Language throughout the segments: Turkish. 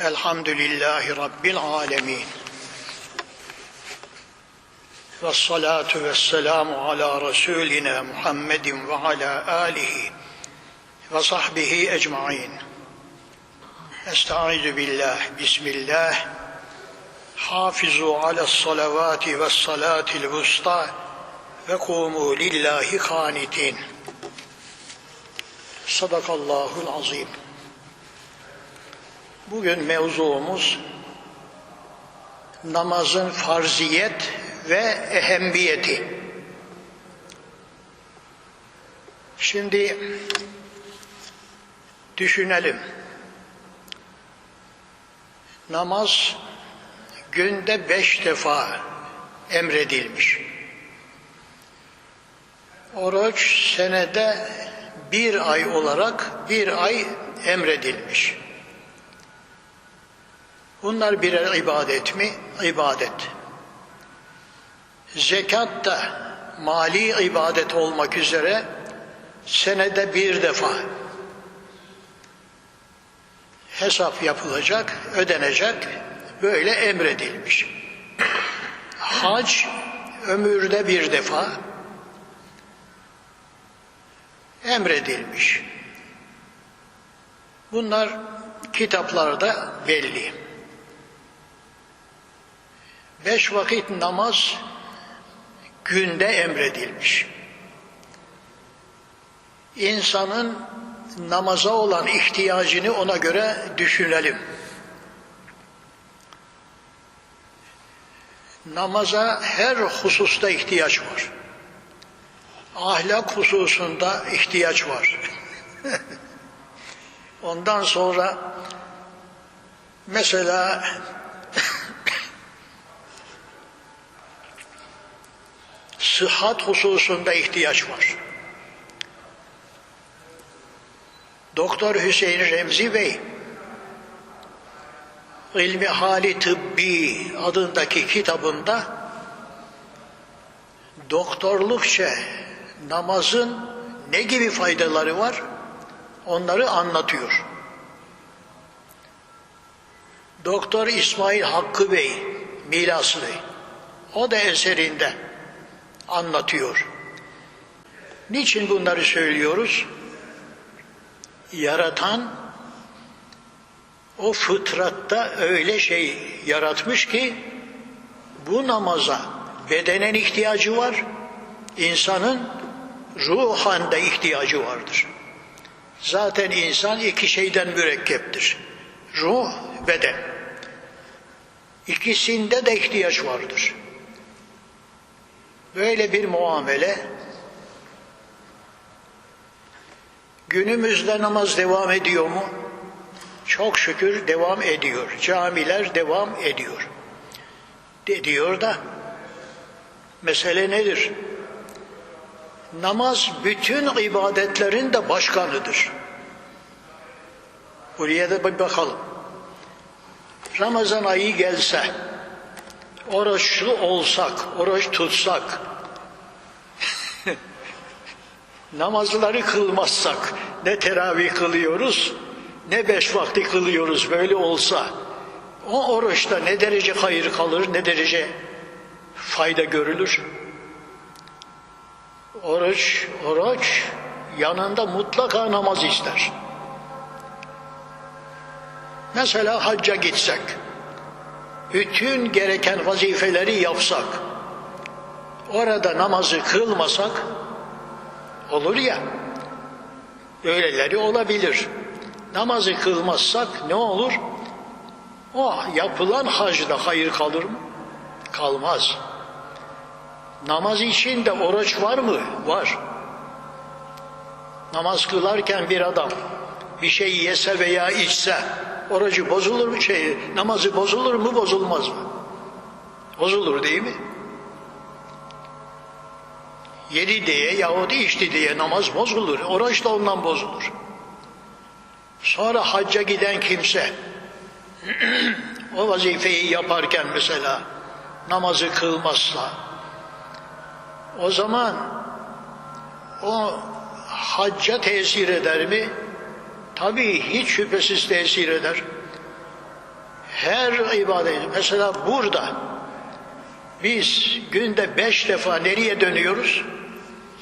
Elhamdülillahi Rabbil alemin. Ve salatu ve selamu ala Resulina Muhammedin ve ala alihi ve sahbihi ecmain. Estaizu billah, bismillah. Hafizu ala salavati ve salatil vusta ve kumu lillahi kanitin. Sadakallahul azim. Bugün mevzuumuz namazın farziyet ve ehemmiyeti. Şimdi düşünelim. Namaz günde beş defa emredilmiş. Oruç senede bir ay olarak bir ay emredilmiş. Bunlar birer ibadet mi? İbadet. Zekat da mali ibadet olmak üzere senede bir defa hesap yapılacak, ödenecek, böyle emredilmiş. Hac ömürde bir defa emredilmiş. Bunlar kitaplarda belli. Beş vakit namaz günde emredilmiş. İnsanın namaza olan ihtiyacını ona göre düşünelim. Namaza her hususta ihtiyaç var. Ahlak hususunda ihtiyaç var. Ondan sonra mesela sıhhat hususunda ihtiyaç var. Doktor Hüseyin Remzi Bey İlmi Hali Tıbbi adındaki kitabında doktorlukça namazın ne gibi faydaları var onları anlatıyor. Doktor İsmail Hakkı Bey, Milaslı, o da eserinde anlatıyor. Niçin bunları söylüyoruz? Yaratan o fıtratta öyle şey yaratmış ki bu namaza bedenen ihtiyacı var, insanın ruhan da ihtiyacı vardır. Zaten insan iki şeyden mürekkeptir. Ruh, beden. İkisinde de ihtiyaç vardır. Böyle bir muamele günümüzde namaz devam ediyor mu? Çok şükür devam ediyor. Camiler devam ediyor. De diyor da mesele nedir? Namaz bütün ibadetlerin de başkanıdır. Buraya da bir bakalım. Ramazan ayı gelse, oruçlu olsak, oruç tutsak, namazları kılmazsak, ne teravih kılıyoruz, ne beş vakti kılıyoruz böyle olsa, o oruçta ne derece hayır kalır, ne derece fayda görülür? Oruç, oruç yanında mutlaka namaz ister. Mesela hacca gitsek, bütün gereken vazifeleri yapsak, orada namazı kılmasak, olur ya, öyleleri olabilir. Namazı kılmazsak ne olur? O yapılan hacda hayır kalır mı? Kalmaz. Namaz için de oruç var mı? Var. Namaz kılarken bir adam bir şey yese veya içse orucu bozulur mu şey namazı bozulur mu bozulmaz mı? Bozulur değil mi? Yedi diye yahut içti diye namaz bozulur. Oruç da ondan bozulur. Sonra hacca giden kimse o vazifeyi yaparken mesela namazı kılmazsa o zaman o hacca tesir eder mi? Tabii hiç şüphesiz tesir eder. Her ibadet, mesela burada biz günde beş defa nereye dönüyoruz?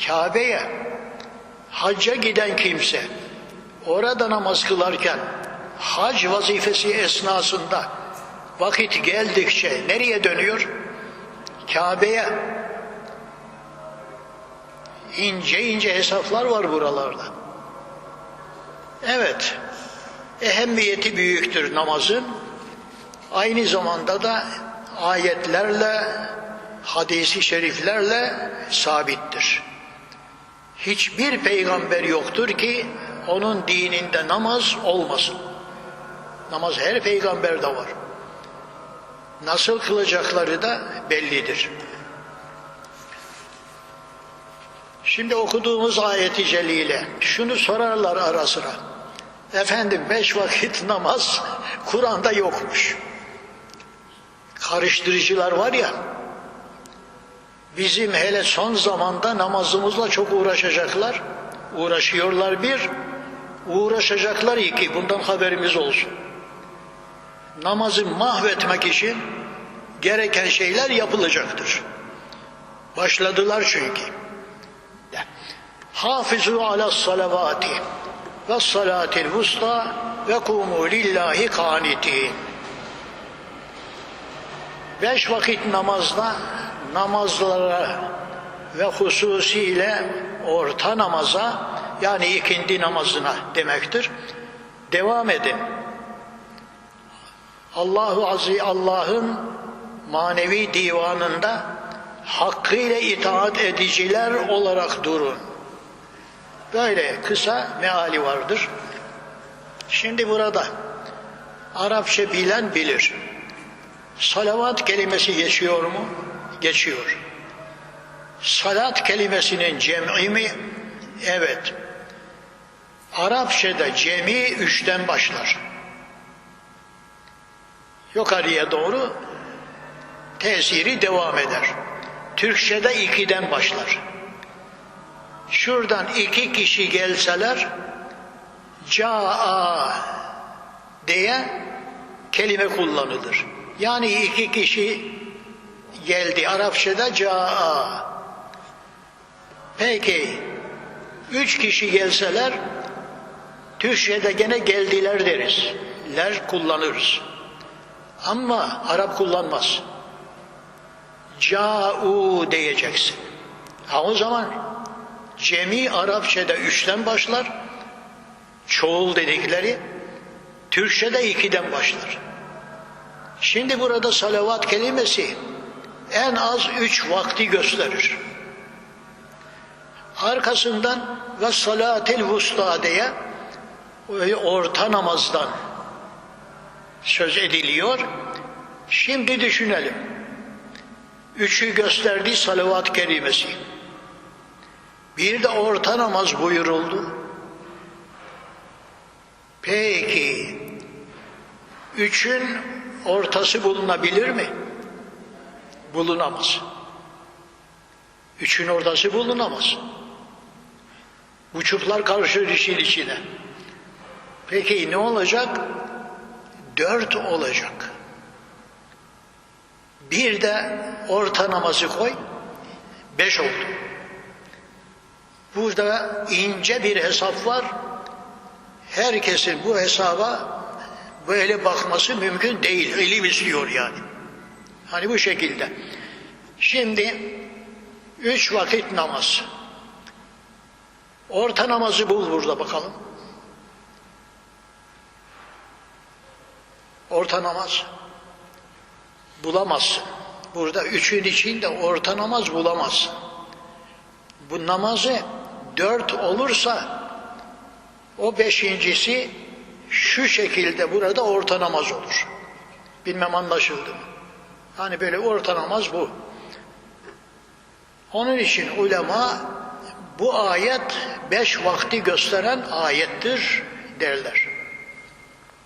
Kabe'ye. Hacca giden kimse orada namaz kılarken hac vazifesi esnasında vakit geldikçe nereye dönüyor? Kabe'ye. İnce ince hesaplar var buralarda. Evet, ehemmiyeti büyüktür namazın. Aynı zamanda da ayetlerle, hadisi şeriflerle sabittir. Hiçbir peygamber yoktur ki onun dininde namaz olmasın. Namaz her peygamberde var. Nasıl kılacakları da bellidir. Şimdi okuduğumuz ayeti celile şunu sorarlar ara sıra. Efendim beş vakit namaz Kur'an'da yokmuş. Karıştırıcılar var ya bizim hele son zamanda namazımızla çok uğraşacaklar. Uğraşıyorlar bir, uğraşacaklar iki. Bundan haberimiz olsun. Namazı mahvetmek için gereken şeyler yapılacaktır. Başladılar çünkü. Hafizu ala salavati ve salatil vusta ve kumu lillahi kanitin. Beş vakit namazda namazlara ve hususiyle orta namaza yani ikindi namazına demektir. Devam edin. Allahu Azze Allah'ın manevi divanında hakkıyla itaat ediciler olarak durun. Böyle kısa meali vardır. Şimdi burada Arapça bilen bilir. Salavat kelimesi geçiyor mu? Geçiyor. Salat kelimesinin cem'i mi? Evet. Arapçada cemi üçten başlar. Yukarıya doğru tesiri devam eder. Türkçede ikiden başlar. Şuradan iki kişi gelseler caa diye kelime kullanılır. Yani iki kişi geldi. Arapçada caa. Peki üç kişi gelseler Türkçe'de gene geldiler deriz. Ler kullanırız. Ama Arap kullanmaz. Ca'u diyeceksin. Ha o zaman cemi Arapçada üçten başlar. Çoğul dedikleri Türkçe'de ikiden başlar. Şimdi burada salavat kelimesi en az üç vakti gösterir. Arkasından ve salatil vusta diye orta namazdan söz ediliyor. Şimdi düşünelim. Üçü gösterdiği salavat kelimesi. Bir de orta namaz buyuruldu. Peki, üçün ortası bulunabilir mi? Bulunamaz. Üçün ortası bulunamaz. Buçuklar karışır işin içine. Peki ne olacak? Dört olacak. Bir de orta namazı koy, beş oldu. Burada ince bir hesap var. Herkesin bu hesaba böyle bakması mümkün değil. Elim istiyor yani. Hani bu şekilde. Şimdi üç vakit namaz. Orta namazı bul burada bakalım. Orta namaz bulamazsın. Burada üçün içinde orta namaz bulamazsın. Bu namazı dört olursa o beşincisi şu şekilde burada orta namaz olur. Bilmem anlaşıldı mı? Hani böyle orta namaz bu. Onun için ulema bu ayet beş vakti gösteren ayettir derler.